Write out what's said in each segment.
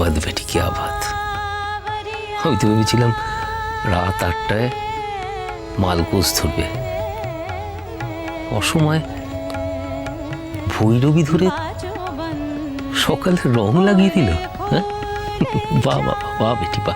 আবাদ বেটি, কি আবাদ? আমি তো ভেবেছিলাম রাত আটটায় মালকোষ ধরবে। অসময় ভৈরবী ধরে সকালে রং লাগিয়ে দিল হ্যাঁ? বাহ বা বা বেটি বা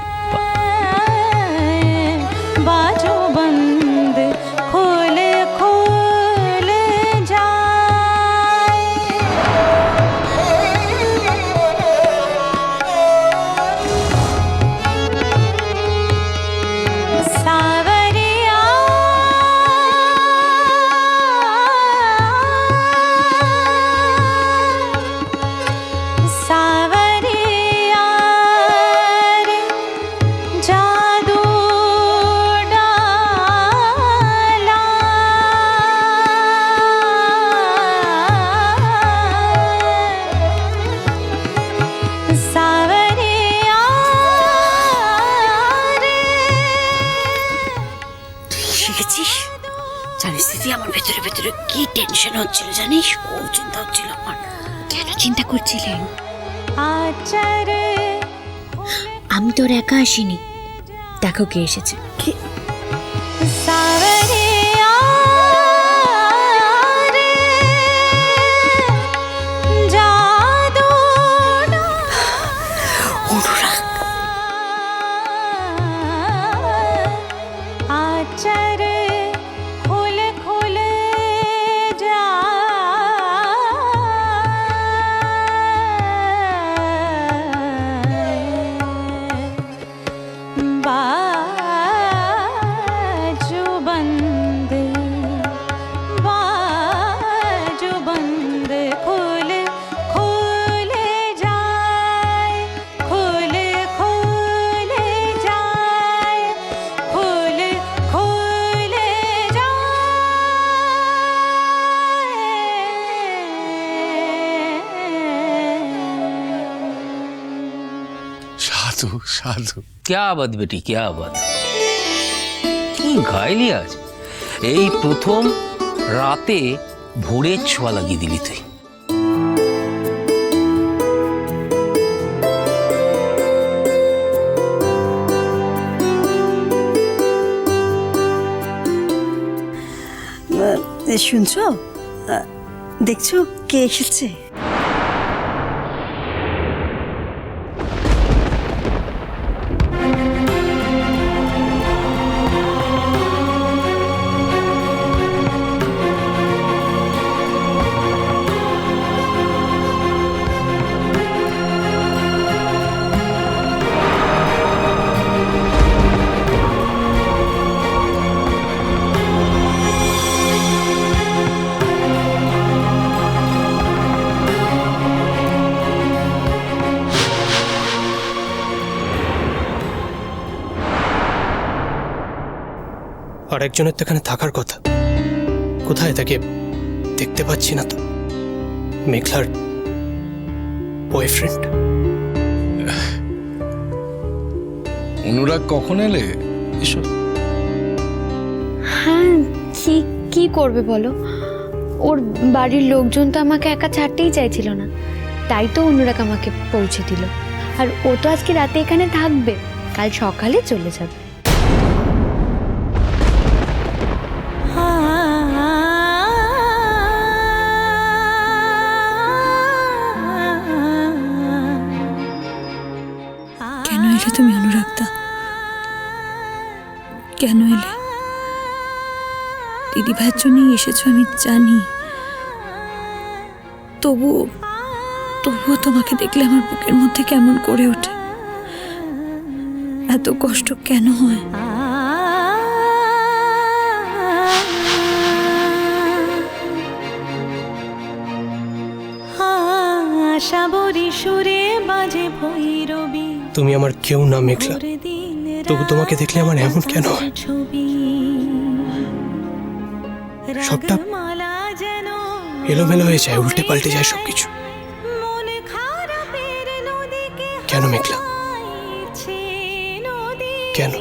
যে আমার ভেতরে ভেতরে কি টেনশন হচ্ছিল জানিস? ও চিন্তা হচ্ছিল আমার। কেন চিন্তা করছিলেন আমি তোর একা আসিনি। দেখো কে এসেছে। সাধু সাধু क्या बात বেটি क्या बात কি গাইলি আজ এই প্রথম রাতে ভোরের ছোঁয়া লাগিয়ে দিলি তুই শুনছো আহ, দেখছো কে এসেছে আর একজনের তো এখানে থাকার কথা। কোথায় তাকে দেখতে পাচ্ছি না তো? মেঘলার বয়ফ্রেন্ড অনুরাগ কখন এলে? এসো। হ্যাঁ কি কি করবে বলো? ওর বাড়ির লোকজন তো আমাকে একা ছাড়তেই চাইছিল না। তাই তো অনুরাগ আমাকে পৌঁছে দিল। আর ও তো আজকে রাতে এখানে থাকবে। কাল সকালে চলে যাবে। কেন এলে? দিদি ভাইয়ের জন্যই এসেছ আমি জানি। তবুও তবুও তোমাকে দেখলে আমার বুকের মধ্যে কেমন করে ওঠে? এত কষ্ট কেন হয়? আশাবরি সুরে বাজে ভৈরবী। তুমি আমার কেউ না মেঘলা। তবু তোমাকে দেখলে আমার এমন কেন? সবটা এলোমেলো হয়ে যায় উল্টে পাল্টে যায় সবকিছু। কেন মেঘলা? কেন?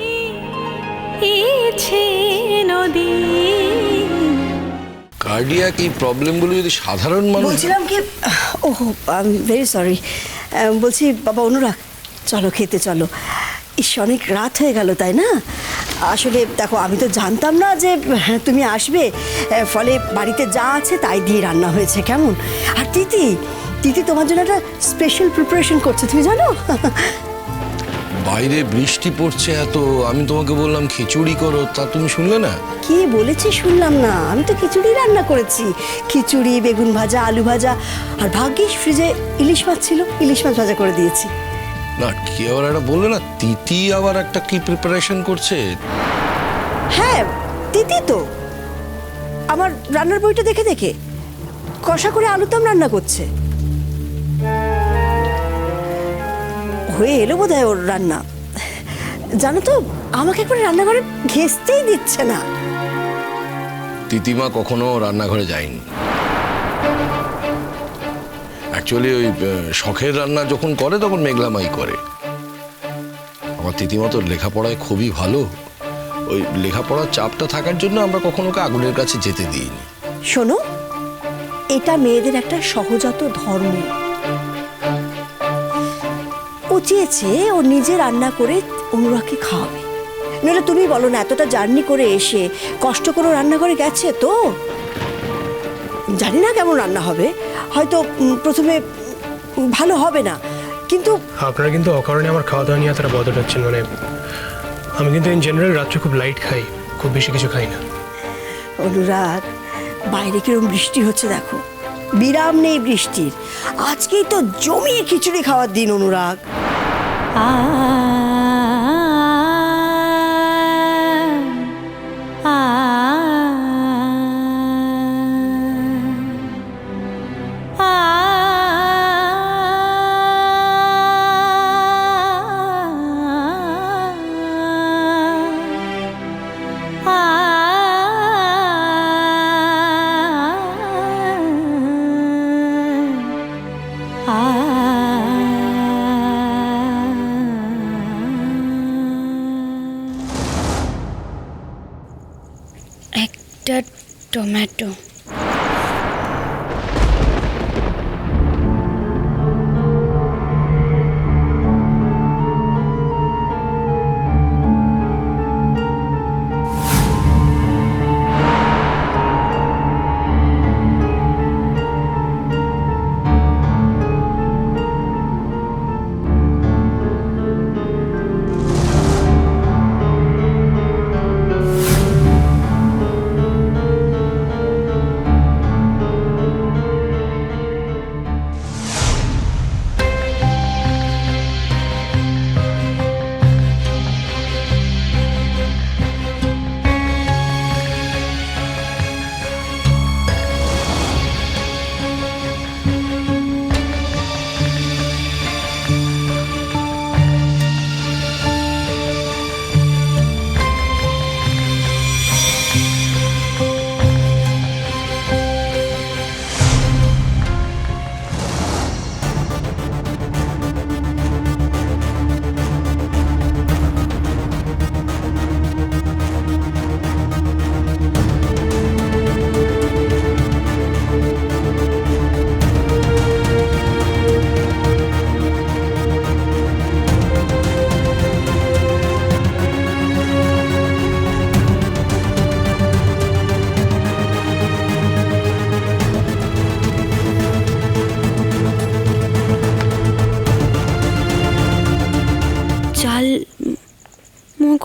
কার্ডিয়াক এই প্রবলেমগুলো যদি সাধারণ মানুষ বলছিলাম কি ওহ আই ভেরি সরি বলছি বাবা অনুরাগ চলো খেতে চলো। ইস অনেক রাত হয়ে গেল তাই না? আসলে দেখো আমি তো জানতাম না যে হ্যাঁ, তুমি আসবে। ফলে বাড়িতে যা আছে তাই দিয়ে রান্না হয়েছে কেমন? আর তিতি তিতি তোমার জন্য একটা স্পেশাল প্রিপারেশন করছে তুমি জানো? বাইরে বৃষ্টি পড়ছে এত আমি তোমাকে বললাম খিচুড়ি করো তা তুমি শুনলে না? কি বলেছি শুনলাম না আমি তো খিচুড়ি রান্না করেছি। খিচুড়ি বেগুন ভাজা আলু ভাজা আর ভাগ্যিস ফ্রিজে ইলিশ মাছ ছিল ইলিশ মাছ ভাজা করে দিয়েছি। না কি আবার একটা বললে না? তিতি আবার একটা কি প্রিপারেশন করছে? হ্যাঁ দিদি তো। আমার রান্নার বইটা দেখে দেখে। কষা করে আলুদম রান্না করছে। হয়ে এলো বোধ ওর রান্না। জানো তো আমাকে একবার রান্নাঘরে ঘেসতেই দিচ্ছে না। তিতিমা কখনো রান্নাঘরে যায়নি। অ্যাকচুয়ালি ওই শখের রান্না যখন করে, তখন মেঘলামাই করে। আমার তিতিমা তো লেখাপড়ায় খুবই ভালো। ওই লেখাপড়ার চাপটা থাকার জন্য আমরা কখনো ওকে আগুনের কাছে যেতে দিইনি। শোনো, এটা মেয়েদের একটা সহজাত ধর্ম। ও চেয়েছে ও নিজে রান্না করে অনুরাগকে খাওয়াবে। নইলে তুমি বলো না, এতটা জার্নি করে এসে কষ্ট করে রান্না করে গেছে তো? জানি না কেমন রান্না হবে। হয়তো প্রথমে ভালো হবে না। কিন্তু আপনারা কিন্তু অকারণে আমার খাওয়া দাওয়া নিয়ে এতটা বদল হচ্ছেন মানে আমি কিন্তু ইন জেনারেল রাত্রে খুব লাইট খাই খুব বেশি কিছু খাই না। অনুরাগ বাইরে কিরম বৃষ্টি হচ্ছে দেখো। বিরাম নেই বৃষ্টির। আজকেই তো জমিয়ে খিচুড়ি খাওয়ার দিন অনুরাগ। আ টমেটো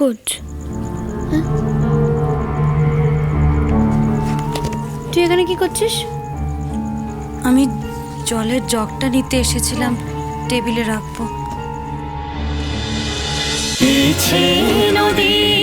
গুড হ্যাঁ? তুই এখানে কি করছিস? আমি জলের জগটা নিতে এসেছিলাম টেবিলে রাখব। নদী